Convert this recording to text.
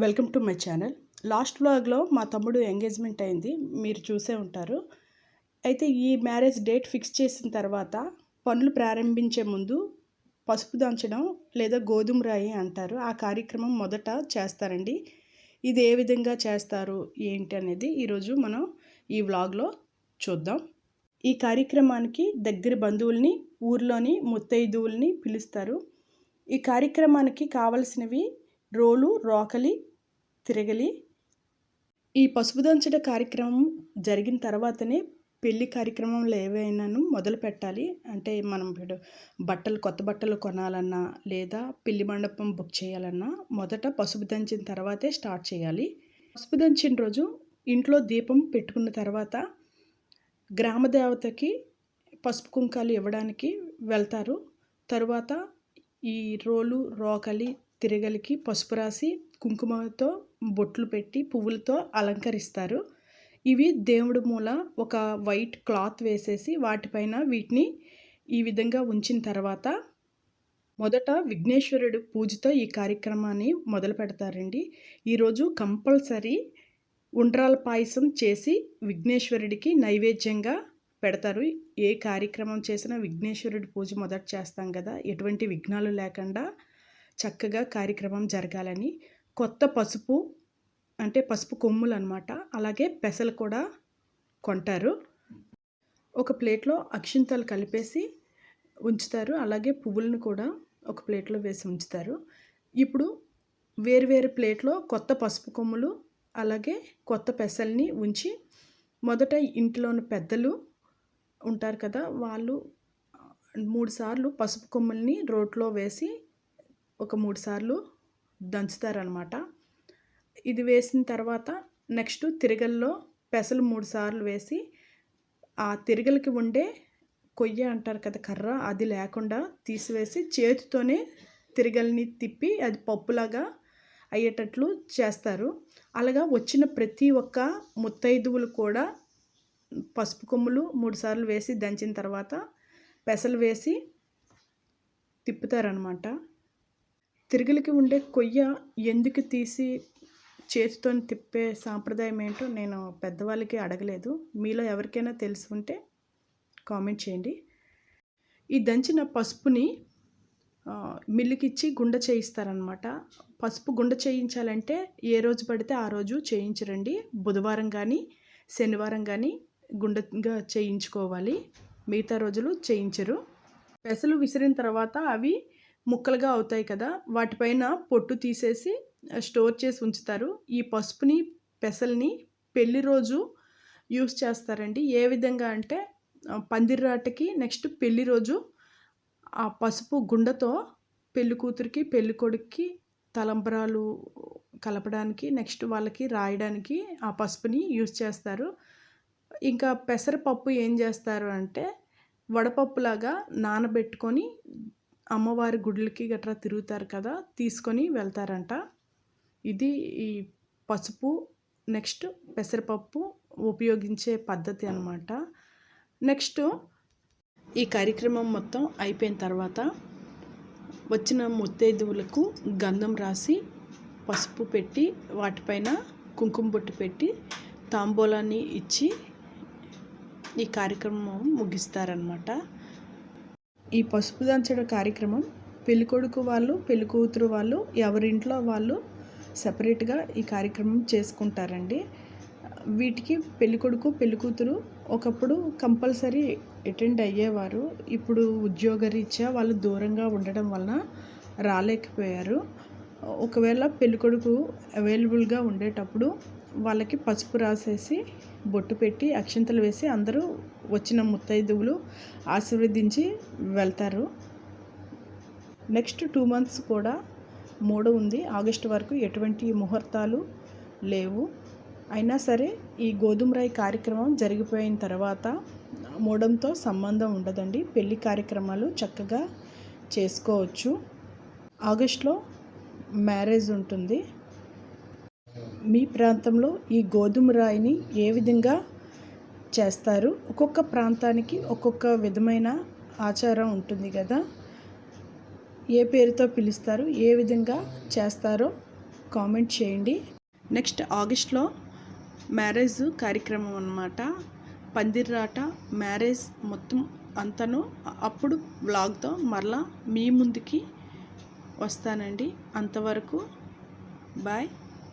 Welcome to my channel. Last వ్లాగ్లో మా తమ్ముడు ఎంగేజ్మెంట్ అయింది. మీరు చూసే ఉంటారు. అయితే ఈ మ్యారేజ్ డేట్ ఫిక్స్ చేసిన తర్వాత పనులు ప్రారంభించే ముందు పసుపు దంచడం లేదా గోధుమ రాయి అంటారు. ఆ కార్యక్రమం మొదట చేస్తారండి. ఇది ఏ విధంగా చేస్తారు? ఏంటి అనేది ఈరోజు మనం ఈ వ్లాగ్లో చూద్దాం. ఈ కార్యక్రమానికి దగ్గర బంధువుల్ని ఊర్లోని ముత్తైదువుల్ని పిలుస్తారు. ఈ కార్యక్రమానికి కావలసినవి రోలు రోకలి తిరగలి. ఈ పసుపు దంచడ కార్యక్రమం జరిగిన తర్వాతనే పెళ్ళి కార్యక్రమంలో ఏవైనాను మొదలు పెట్టాలి. అంటే మనం ఇప్పుడు బట్టలు కొత్త బట్టలు కొనాలన్నా లేదా పెళ్ళి మండపం బుక్ చేయాలన్నా మొదట పసుపు దంచిన తర్వాతే స్టార్ట్ చేయాలి. పసుపు దంచిన రోజు ఇంట్లో దీపం పెట్టుకున్న తర్వాత గ్రామ దేవతకి పసుపు కుంకాలు ఇవ్వడానికి వెళ్తారు. తరువాత ఈ రోలు రోకలి తిరగలికి పసుపు రాసి కుంకుమతో బొట్లు పెట్టి పువ్వులతో అలంకరిస్తారు. ఇవి దేవుడి మూల ఒక వైట్ క్లాత్ వేసేసి వాటిపైన వీటిని ఈ విధంగా ఉంచిన తర్వాత మొదట విఘ్నేశ్వరుడు పూజతో ఈ కార్యక్రమాన్ని మొదలు పెడతారండి. ఈరోజు కంపల్సరీ ఉండ్రాల పాయసం చేసి విఘ్నేశ్వరుడికి నైవేద్యంగా పెడతారు. ఏ కార్యక్రమం చేసినా విఘ్నేశ్వరుడి పూజ మొదట చేస్తాం కదా. ఎటువంటి విఘ్నాలు లేకుండా చక్కగా కార్యక్రమం జరగాలని కొత్త పసుపు అంటే పసుపు కొమ్ములు అనమాట అలాగే పెసలు కూడా కొంటారు. ఒక ప్లేట్లో అక్షింతలు కలిపేసి ఉంచుతారు. అలాగే పువ్వులను కూడా ఒక ప్లేట్లో వేసి ఉంచుతారు. ఇప్పుడు వేరు ప్లేట్లో కొత్త పసుపు కొమ్ములు అలాగే కొత్త పెసల్ని ఉంచి మొదట ఇంట్లోని పెద్దలు ఉంటారు కదా వాళ్ళు మూడుసార్లు పసుపు కొమ్ముల్ని రోట్లో వేసి ఒక మూడు సార్లు దంచుతారనమాట ఇది వేసిన తర్వాత నెక్స్ట్ తిరగల్లో పెసలు మూడు సార్లు వేసి ఆ తిరగలకి ఉండే కొయ్య అంటారు కదా కర్ర అది లేకుండా తీసివేసి చేతితోనే తిరగల్ని తిప్పి అది పప్పులాగా అయ్యేటట్లు చేస్తారు. అలాగా వచ్చిన ప్రతి ఒక్క ముత్తైదువులు కూడా పసుపు కొమ్ములు మూడుసార్లు వేసి దంచిన తర్వాత పెసలు వేసి తిప్పుతారనమాట తిరుగులకి ఉండే కొయ్య ఎందుకు తీసి చేతితో తిప్పే సాంప్రదాయం ఏంటో నేను పెద్దవాళ్ళకి అడగలేదు. మీలో ఎవరికైనా తెలిసి ఉంటే కామెంట్ చేయండి. ఈ దంచిన పసుపుని మిల్లుకిచ్చి గుండ చేయిస్తారనమాట పసుపు గుండ చేయించాలంటే ఏ రోజు పడితే ఆ రోజు చేయించరండి. బుధవారం కానీ శనివారం కానీ గుండగా చేయించుకోవాలి. మిగతా రోజులు చేయించరు. పెసలు విసిరిన తర్వాత అవి ముక్కలుగా అవుతాయి కదా వాటిపైన పొట్టు తీసేసి స్టోర్ చేసి ఉంచుతారు. ఈ పసుపుని పెసల్ని పెళ్ళి రోజు యూస్ చేస్తారండి. ఏ విధంగా అంటే పందిర్రాటకి నెక్స్ట్ పెళ్ళి రోజు ఆ పసుపు గుండతో పెళ్ళి కూతురికి పెళ్ళి కొడుక్కి తలంబరాలు కలపడానికి నెక్స్ట్ వాళ్ళకి రాయడానికి ఆ పసుపుని యూస్ చేస్తారు. ఇంకా పెసరపప్పు ఏం చేస్తారు అంటే వడపప్పులాగా నానబెట్టుకొని అమ్మవారి గుడులకి గట్రా తిరుగుతారు కదా తీసుకొని వెళ్తారంట. ఇది ఈ పసుపు నెక్స్ట్ పెసరపప్పు ఉపయోగించే పద్ధతి అనమాట నెక్స్ట్ ఈ కార్యక్రమం మొత్తం అయిపోయిన తర్వాత వచ్చిన ముత్తైదువులకు గంధం రాసి పసుపు పెట్టి వాటిపైన కుంకుమ బొట్టు పెట్టి తాంబూలాన్ని ఇచ్చి ఈ కార్యక్రమం ముగిస్తారనమాట ఈ పసుపు దంచడం కార్యక్రమం పెళ్ళికొడుకు వాళ్ళు పెళ్ళికూతురు వాళ్ళు ఎవరింట్లో వాళ్ళు సపరేట్గా ఈ కార్యక్రమం చేసుకుంటారండి. వీటికి పెళ్ళికొడుకు పెళ్ళికూతురు ఒకప్పుడు కంపల్సరీ అటెండ్ అయ్యేవారు. ఇప్పుడు ఉద్యోగరీత్యా వాళ్ళు దూరంగా ఉండడం వలన రాలేకపోయారు. ఒకవేళ పెళ్ళికొడుకు అవైలబుల్గా ఉండేటప్పుడు వాళ్ళకి పసుపు రాసేసి బొట్టు పెట్టి అక్షింతలు వేసి అందరూ వచ్చిన ముత్తైదువులు ఆశీర్వదించి వెళ్తారు. నెక్స్ట్ టూ మంత్స్ కూడా మూడు ఉంది. ఆగస్టు వరకు ఎటువంటి ముహూర్తాలు లేవు. అయినా సరే ఈ గోధుమరాయి కార్యక్రమం జరిగిపోయిన తర్వాత మూడంతో సంబంధం ఉండదండి. పెళ్ళి కార్యక్రమాలు చక్కగా చేసుకోవచ్చు. ఆగస్ట్లో మ్యారేజ్ ఉంటుంది. మీ ప్రాంతంలో ఈ గోధుమ రాయిని ఏ విధంగా చేస్తారు? ఒక్కొక్క ప్రాంతానికి ఒక్కొక్క విధమైన ఆచారం ఉంటుంది కదా. ఏ పేరుతో పిలుస్తారు? ఏ విధంగా చేస్తారో కామెంట్ చేయండి. నెక్స్ట్ ఆగస్ట్లో మ్యారేజ్ కార్యక్రమం అన్నమాట. పందిర్రాట మ్యారేజ్ మొత్తం అంతను అప్పుడు బ్లాగ్తో మరలా మీ ముందుకి వస్తానండి. అంతవరకు bye.